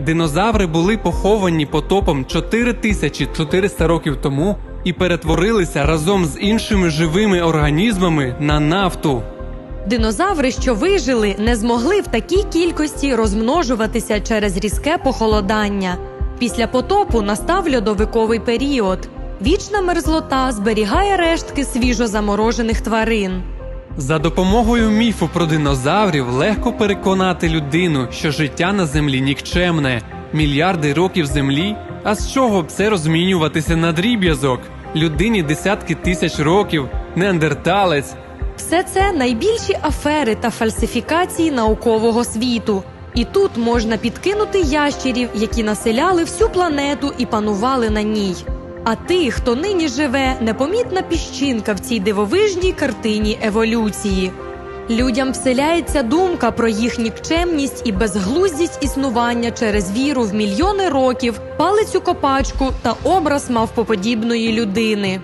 Динозаври були поховані потопом 4400 років тому і перетворилися разом з іншими живими організмами на нафту. Динозаври, що вижили, не змогли в такій кількості розмножуватися через різке похолодання. Після потопу настав льодовиковий період. Вічна мерзлота зберігає рештки свіжозаморожених тварин. За допомогою міфу про динозаврів легко переконати людину, що життя на землі нікчемне, мільярди років землі. А з чого б це розмінюватися на дріб'язок? Людині десятки тисяч років, неандерталець. Все це найбільші афери та фальсифікації наукового світу. І тут можна підкинути ящерів, які населяли всю планету і панували на ній. А тих, хто нині живе, непомітна піщинка в цій дивовижній картині еволюції. Людям вселяється думка про їх нікчемність і безглуздість існування через віру в мільйони років, палицю копачку та образ мавпоподібної людини.